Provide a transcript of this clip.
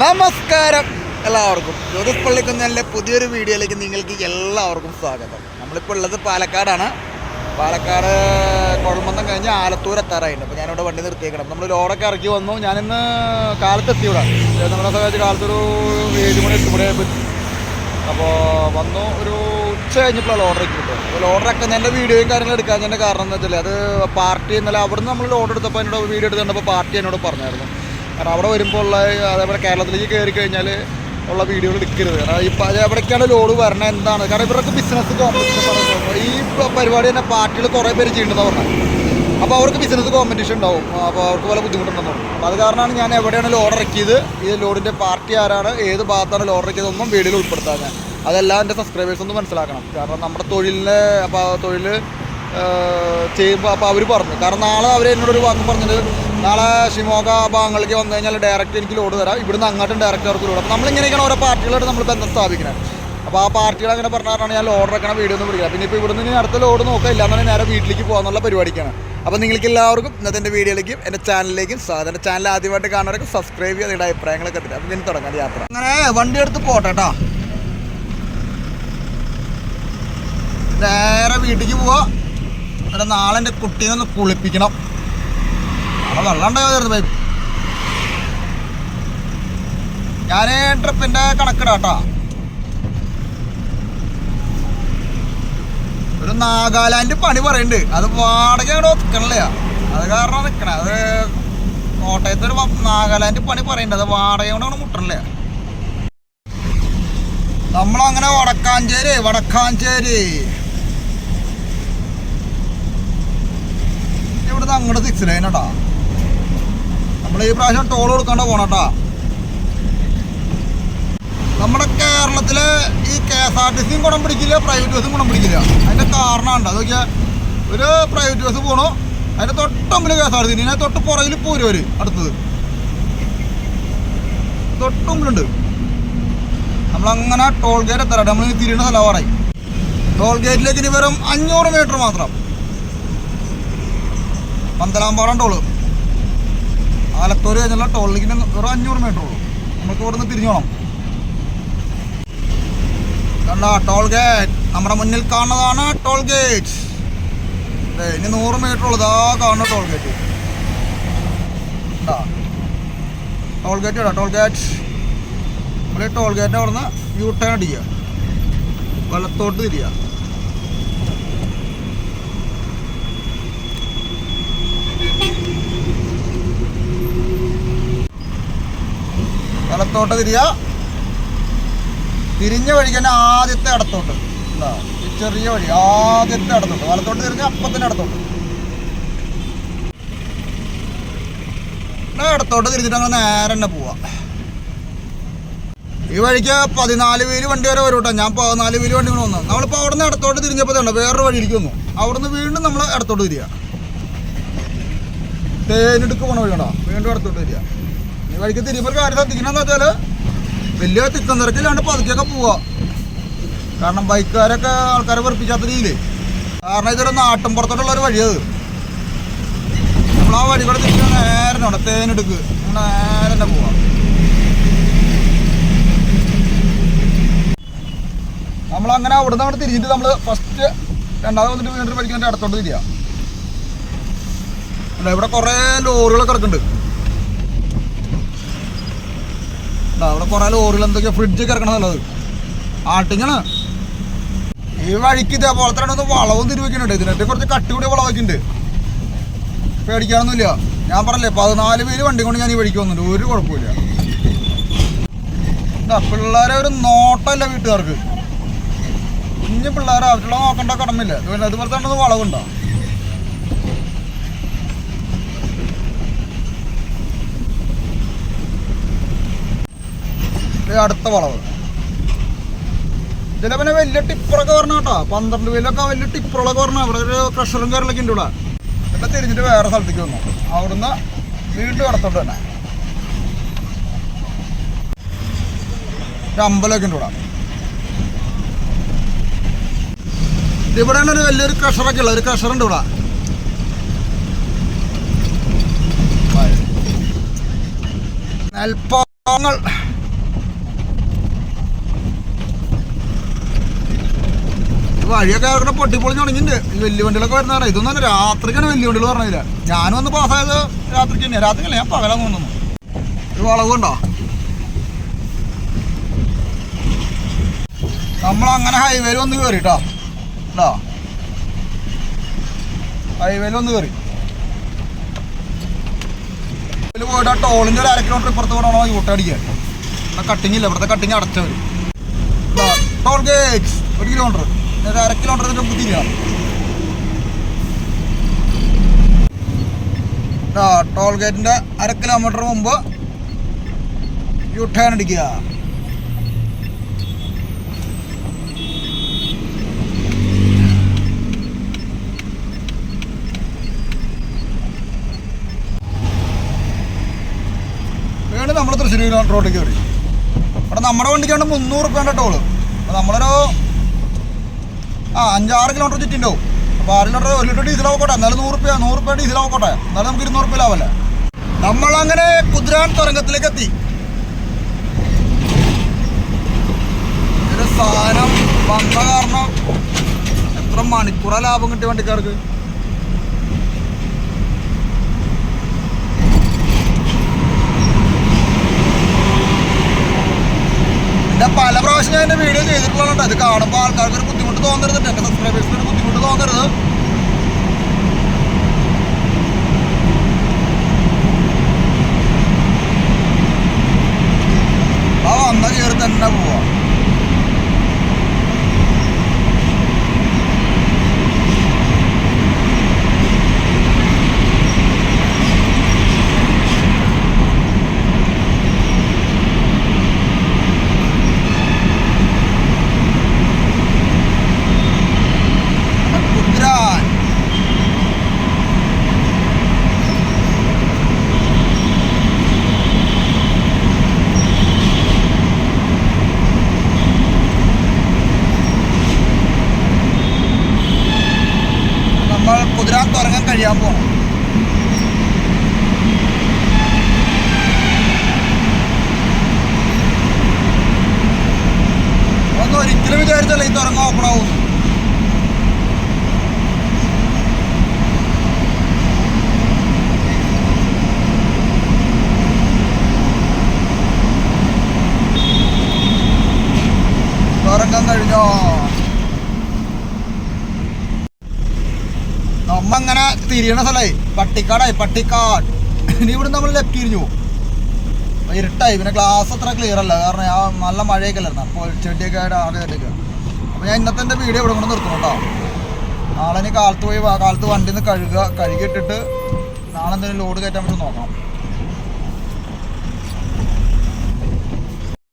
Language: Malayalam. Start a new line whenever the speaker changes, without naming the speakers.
നമസ്കാരം എല്ലാവർക്കും. ജ്യോതിഷ് പള്ളിക്കുന്നലിന്റെ പുതിയൊരു വീഡിയോയിലേക്ക് നിങ്ങൾക്ക് എല്ലാവർക്കും സ്വാഗതം. നമ്മളിപ്പോൾ ഉള്ളത് പാലക്കാടാണ്. പാലക്കാട് കുഴമന്നം കഴിഞ്ഞ് ആലത്തൂർ എത്താറായിട്ടുണ്ട്. അപ്പോൾ ഞാനിവിടെ വണ്ടി നിർത്തിയേക്കണം. നമ്മൾ ലോഡൊക്കെ ഇറക്കി വന്നു. ഞാനിന്ന് കാലത്ത് എത്തി നമ്മളെ സമയത്ത് കാലത്തൊരു ഏഴ് മണി എട്ട് മണിയായി പറ്റി അപ്പോൾ വന്നു. ഒരു ഉച്ച കഴിഞ്ഞപ്പോഴാണ് ഓർഡർ കിട്ടും. അപ്പോൾ ഒക്കെ എന്റെ വീഡിയോയും കാര്യങ്ങളും എടുക്കാൻ എന്റെ കാരണം എന്ന് വെച്ചാൽ അത് പാർട്ടി ഇന്നലെ അവിടെ നിന്ന് നമ്മൾ ലോഡ് എടുത്തപ്പോൾ എന്നോട് വീഡിയോ എടുത്തുകൊണ്ടപ്പോൾ പാർട്ടി എന്നോട് പറഞ്ഞായിരുന്നു. കാരണം അവിടെ വരുമ്പോൾ ഉള്ള അതേപോലെ കേരളത്തിലേക്ക് കയറി കഴിഞ്ഞാൽ ഉള്ള വീഡിയോ എടുക്കരുത്. കാരണം ഇപ്പം അത് എവിടേക്കാണ് ലോഡ് വരണത് എന്താണ്? കാരണം ഇവർക്ക് ബിസിനസ് ഈ പരിപാടി തന്നെ പാർട്ടികൾ കുറേ പേര് ചെയ്യേണ്ടതെന്ന് പറഞ്ഞത് അപ്പോൾ അവർക്ക് ബിസിനസ് കോമ്പറ്റീഷൻ ഉണ്ടാവും. അപ്പോൾ അവർക്ക് പല ബുദ്ധിമുട്ടുണ്ടെന്ന് പറഞ്ഞു അപ്പോൾ അത് കാരണമാണ് ഞാൻ എവിടെയാണ് ലോഡ് ഇറക്കിയത്. ഈ ലോഡിന്റെ പാർട്ടി ആരാണ് ഏത് ഭാഗത്താണ് ലോഡ് ഇറക്കിയത് ഒന്നും വീഡിയോയിൽ ഉൾപ്പെടുത്താൻ ഞാൻ അതെല്ലാം എന്റെ സബ്സ്ക്രൈബേഴ്സ് ഒന്ന് മനസ്സിലാക്കണം. കാരണം നമ്മുടെ തൊഴിലിനെ അപ്പോൾ തൊഴിൽ ചെയ്യുമ്പോൾ അപ്പോൾ അവർ പറഞ്ഞു. കാരണം നാളെ അവർ എന്നോടൊരു വാക്ക് പറഞ്ഞത് നാളെ ഷിമോഗ ഭാഗങ്ങളിലേക്ക് വന്നു കഴിഞ്ഞാൽ ഡയറക്റ്റ് എനിക്ക് ലോഡ് തരാം. ഇവിടുന്ന് അങ്ങോട്ടും ഡയറക്റ്റ് അവർക്ക് ലോഡ് നമ്മൾ നമ്മളിങ്ങനെയൊക്കെയാണ് ഓരോ പാർട്ടികളായിട്ട് നമ്മൾ ബന്ധം സ്ഥാപിക്കുന്നത്. അപ്പോൾ ആ പാർട്ടികൾ അങ്ങനെ പറഞ്ഞാലാണ് ഞാൻ ലോഡ് ഇറക്കണ വീഡിയോ ഒന്നും പിടിക്കുക പിന്നെ ഇപ്പോൾ ഇവിടുന്ന് ഇനി അടുത്ത ലോഡ് നോക്കുക. ഇല്ലാന്നുണ്ടെങ്കിൽ നേരെ വീട്ടിലേക്ക് പോകാന്നുള്ള പരിപാടിക്കാണ്. അപ്പോൾ നിങ്ങൾക്ക് എല്ലാവർക്കും ഇന്നത്തെ എന്റെ വീഡിയോയിലേക്കും എന്റെ ചാനലിലേക്കും എന്റെ ചാനൽ ആദ്യമായിട്ട് കാണാനൊക്കെ സബ്സ്ക്രൈബ് ചെയ്യുക നിങ്ങളുടെ അഭിപ്രായങ്ങളൊക്കെ തരാം അപ്പം ഞാൻ തുടങ്ങാം യാത്ര. അങ്ങനെ വണ്ടി എടുത്ത് പോട്ടെ കേട്ടോ. നേരെ വീട്ടിലേക്ക് പോവാം. എന്നിട്ട് നാളെ എന്റെ കുട്ടീനെ ഒന്ന് കുളിപ്പിക്കണം. വെള്ളം ഉണ്ടായിരുന്നു പൈപ്പ് ഞാൻ ട്രിപ്പിന്റെ കണക്കിടാം കേട്ടോ ഒരു നാഗാലാൻഡ് പണി പറയുന്നുണ്ട് അത് വാടക അവിടെ ഒതുക്കണില്ല. അത് കാരണം നിൽക്കണേ അത് കോട്ടയത്ത് ഒരു നാഗാലാൻഡ് പണി പറയുന്നുണ്ട് അത് വാടക കൊണ്ട് അവിടെ മുട്ടണില്ല. നമ്മളങ്ങനെ വടക്കാഞ്ചേരി വടക്കാഞ്ചേരി. ഇവിടുന്ന് അങ്ങോട്ട് തിരിച്ചില്ല കേട്ടാ നമ്മൾ ഈ പ്രാവശ്യം ടോൾ കൊടുക്കാണ്ട് പോണട്ടാ. നമ്മുടെ കേരളത്തിലെ ഈ കെ എസ് ആർ ടി സിയും ഗുണം പിടിക്കില്ല പ്രൈവറ്റ് ബസ്സും ഗുണം പിടിക്കില്ല. അതിന്റെ കാരണമുണ്ട് അത് നോക്കിയാൽ ഒരു പ്രൈവറ്റ് ബസ് പോണു അതിന്റെ തൊട്ടമ്പിൽ K S R T C തൊട്ട് പുറകിൽ പോരുവര് അടുത്തത്. തൊട്ടുമ്പിലുണ്ട്. നമ്മളങ്ങനെ ടോൾ ഗേറ്റ് എത്തരാട്ടെ. നമ്മൾ തിരിയുന്ന സ്ഥലം പറയും ടോൾ ഗേറ്റിലേക്ക് ഇനി വെറും അഞ്ഞൂറ് മീറ്റർ മാത്രം. പന്തലാമ്പാറം ടോൾ ആലത്തൂർ കഴിഞ്ഞുള്ള ടോളിലേക്ക് ഇനി വെറും അഞ്ഞൂറ് മീറ്റർ ഉള്ളൂ. നമുക്ക് ഇവിടെ നിന്ന് തിരിഞ്ഞു പോകണം കണ്ട ടോൾ ഗേറ്റ് നമ്മുടെ മുന്നിൽ കാണുന്നതാണ് ടോൾ ഗേറ്റ് ഇനി നൂറ് മീറ്റർ ഉള്ളതാ കാണുന്ന ടോൾ ഗേറ്റ് ടോൾ ഗേറ്റ് ഇടാം ടോൾ ഗേറ്റ് നമ്മൾ ടോൾ ഗേറ്റിന്റെ അവിടെ നിന്ന് യൂ ടേൺ അടിക്കുക. വെള്ളത്തോട്ട് തിരിയുക. വലത്തോട്ട് തിരിയുക തിരിഞ്ഞ വഴി തന്നെ ആദ്യത്തെ ഇടത്തോട്ട്. എന്താ ചെറിയ വഴി ആദ്യത്തെ ഇടത്തോട്ട്. വലത്തോട്ട് തിരിഞ്ഞ അപ്പത്തിന്റെ ഇടത്തോട്ട്. ഇടത്തോട്ട് തിരിഞ്ഞിട്ട് അങ്ങനെ നേരെ തന്നെ പോവാ. ഈ വഴിക്ക് പതിനാല് വീൽ വണ്ടി വരെ വരും കേട്ടോ ഞാൻ പതിനാല് വീൽ വണ്ടി വന്നു. നമ്മളിപ്പോൾ അവിടെ നിന്ന് ഇടത്തോട്ട് തിരിഞ്ഞപ്പോൾ തന്നെ വേറൊരു വഴി ഇരിക്കുന്നു അവിടെ നിന്ന് വീണ്ടും നമ്മൾ ഇടത്തോട്ട് തിരിയുക തേനെടുക്ക് പോണ വഴി കണ്ടോ വീണ്ടും ഇടത്തോട്ട് തിരിയുക ഈ വഴിക്ക് തിരിയുമ്പോൾ കാര്യം ശ്രദ്ധിക്കണമെന്ന് വെച്ചാൽ വലിയ തിക്കം തിരക്കില്ലാണ്ട് പതുക്കെയൊക്കെ പോവാ. കാരണം ബൈക്കുകാരൊക്കെ ആൾക്കാരെ വെറുപ്പിക്കാത്ത രീതിയിൽ കാരണം ഇതൊരു നാട്ടും പുറത്തോട്ടുള്ള ഒരു വഴിയത് നമ്മൾ ആ വഴി കൂടെ തിരിച്ച് നേരെ അവിടെ തേനെടുക്ക്. നേരം തന്നെ പോവാം. നമ്മളങ്ങനെ അവിടുന്ന് അവിടെ തിരിഞ്ഞിട്ട് നമ്മൾ ഫസ്റ്റ് രണ്ടാമത് വന്നിട്ട് വീണ്ടും പഠിക്കാൻ അടുത്തോട്ട് തിരിയാ. ഇവിടെ കുറേ ലോറികളൊക്കെ കിടക്കുന്നുണ്ട്. അവിടെ കുറേ ലോറികൾ എന്തൊക്കെയാ ഫ്രിഡ്ജൊക്കെ ഇറക്കണം നല്ലത് ആട്ടിങ്ങാണ്. ഈ വഴിക്ക് ഇതേപോലത്തെ രണ്ടൊന്ന് വളവും തിരുവയ്ക്കുന്നുണ്ട് ഇതിനൊക്കെ കുറച്ച് കട്ടി കൂടിയ വളവൊക്കെയുണ്ട്. പേടിക്കാനൊന്നുമില്ല. ഞാൻ പറഞ്ഞില്ലേ പതിനാല് പേര് വണ്ടി കൊണ്ട് ഞാൻ ഈ വഴിക്ക് വന്നിട്ട് ഒരു കുഴപ്പമില്ല പിള്ളേരെ ഒരു നോട്ടമല്ല വീട്ടുകാർക്ക്. കുഞ്ഞു പിള്ളേരെ അവരുടെ നോക്കണ്ട കടമില്ല അതുപോലെ തന്നെ ഒന്ന് വളവുണ്ടോ അടുത്ത വളവ്. ഇതിലെ പിന്നെ വലിയ ടിപ്പറൊക്കെ പറഞ്ഞ കേട്ടോ. പന്ത്രണ്ട് പേരിലൊക്കെ വലിയ ടിപ്പറുകളൊക്കെ പറഞ്ഞ അവിടെ ഒരു പ്രഷറും കയറലൊക്കെ ഉണ്ട് ഇവിടെ. എന്നിട്ട് തിരിഞ്ഞിട്ട് വേറെ സ്ഥലത്തേക്ക് വന്നു. അവിടുന്ന് വീണ്ടും അടുത്തോട്ട് തന്നെ അമ്പലമൊക്കെ ഉണ്ട് ഇവിടെ. ഇവിടെ തന്നെ ഒരു വലിയൊരു ക്രഷറൊക്കെ ഉള്ള ഒരു ക്രഷറുണ്ട് ഇവിടെ. നെൽപ്പ വഴിയൊക്കെ അവിടെ പൊട്ടിപ്പൊളിഞ്ഞ് തുടങ്ങിയിട്ടുണ്ട്. വലിയ വണ്ടികളൊക്കെ വരുന്നതാണ് ഇതൊന്നും തന്നെ രാത്രിക്കാണ് വലിയ വണ്ടികൾ പറഞ്ഞില്ല ഞാനും ഒന്ന് പാസ്സായത് രാത്രിക്ക് തന്നെയാണ് രാത്രിക്കല്ല ഞാൻ പകലാന്ന് തോന്നുന്നു. ഒരു വളവുണ്ടോ നമ്മൾ അങ്ങനെ ഹൈവേയിൽ വന്ന് കയറി കേട്ടോ ഉണ്ടോ ഹൈവേയിൽ വന്ന് കയറി പോയിട്ട് ആ ടോളിന്റെ ഒരു അര കിലോമീറ്റർ ഇപ്പുറത്ത് പോകണോ യൂട്ട അടിക്കാൻ. ഇവിടെ കട്ടിങ് ഇല്ല. ഇവിടുത്തെ കട്ടിങ് അടച്ചവർ ടോൾ ഗേറ്റ് ഒരു കിലോമീറ്റർ ഒരു അര കിലോമീറ്റർ തിരിയാം ടോൾ ഗേറ്റിന്റെ അര കിലോമീറ്റർ മുമ്പ് യു ടേൺ അടിക്കുക. വീണ്ടും നമ്മൾ തൃശ്ശൂർ റോഡിലേക്ക് കയറി. അവിടെ നമ്മുടെ വണ്ടിക്കാണ് മുന്നൂറ് റുപ്യേന്റെ ടോൾ അപ്പോൾ നമ്മളൊരു ആ അഞ്ചാറ് കിലോമീറ്റർ ചുറ്റിണ്ടോ? അപ്പോൾ ആറ് ലിറ്റർ ഒരു ലിറ്റർ ഡീസൽ ആവക്കോട്ടെ എന്നാലും നൂറ് റുപ്യ നൂറ് റുപ്യ ഡീസൽ ആവക്കോട്ടെ എന്നാലും നമുക്ക് ഇരുന്നൂറ് റുപ്യ ലാവല്ലേ നമ്മളങ്ങനെ കുതിരാൻ തുരങ്കത്തിലേക്ക് എത്തി ഒരു സാധനം വന്ന കാരണം എത്ര മണിക്കൂറ ലാഭം കിട്ടിയ വണ്ടിക്കാർക്ക്? പല പ്രാവശ്യം ഞാൻ വീഡിയോ ചെയ്തിട്ടുള്ളതുകൊണ്ട് അത് കാണുമ്പോൾ ആൾക്കാർക്ക് ഒരു ബുദ്ധിമുട്ട് തോന്നരുത് എന്റെ സബ്സ്ക്രൈബേഴ്സിന് ഒരു ബുദ്ധിമുട്ട് തോന്നരുത് ആ വന്ന കയറി തന്നെ പോവാ കുതിരാൻ നമ്മൾ കുതിരാൻ തുറങ്ങാൻ കഴിയാൻ പോണം ഒന്നും ഒരിക്കലും വിചാരിച്ചല്ല ഇത് തുറങ്ങ ഓപ്പൺ ആവുന്നു തുറക്കാൻ കഴിഞ്ഞോ നമ്മ അങ്ങനെ തിരിയണ സ്ഥലമായി പട്ടിക്കാടായി പട്ടിക്കാട്. ഇനി ഇവിടെ നമ്മൾ ലെഫ്റ്റ് തിരിഞ്ഞു ഇരുട്ടായി. പിന്നെ ഗ്ലാസ് അത്ര ക്ലിയർ അല്ല. കാരണം ആ നല്ല മഴയൊക്കെ അല്ലായിരുന്നു. അപ്പോൾ ചെടിയൊക്കെ ആയിട്ട് ആകെ ചെടിയൊക്കെ അപ്പോൾ ഞാൻ ഇന്നത്തെ എന്റെ വീഡിയോ ഇവിടെ കൊണ്ട് നിർത്തും കേട്ടോ. നാളെ ഇനി കാലത്ത് പോയി കാലത്ത് വണ്ടിയിൽ നിന്ന് കഴുകുക. കഴുകിയിട്ടിട്ട് നാളെ എന്തെങ്കിലും ലോഡ് കയറ്റാൻ പറ്റും നോക്കണം.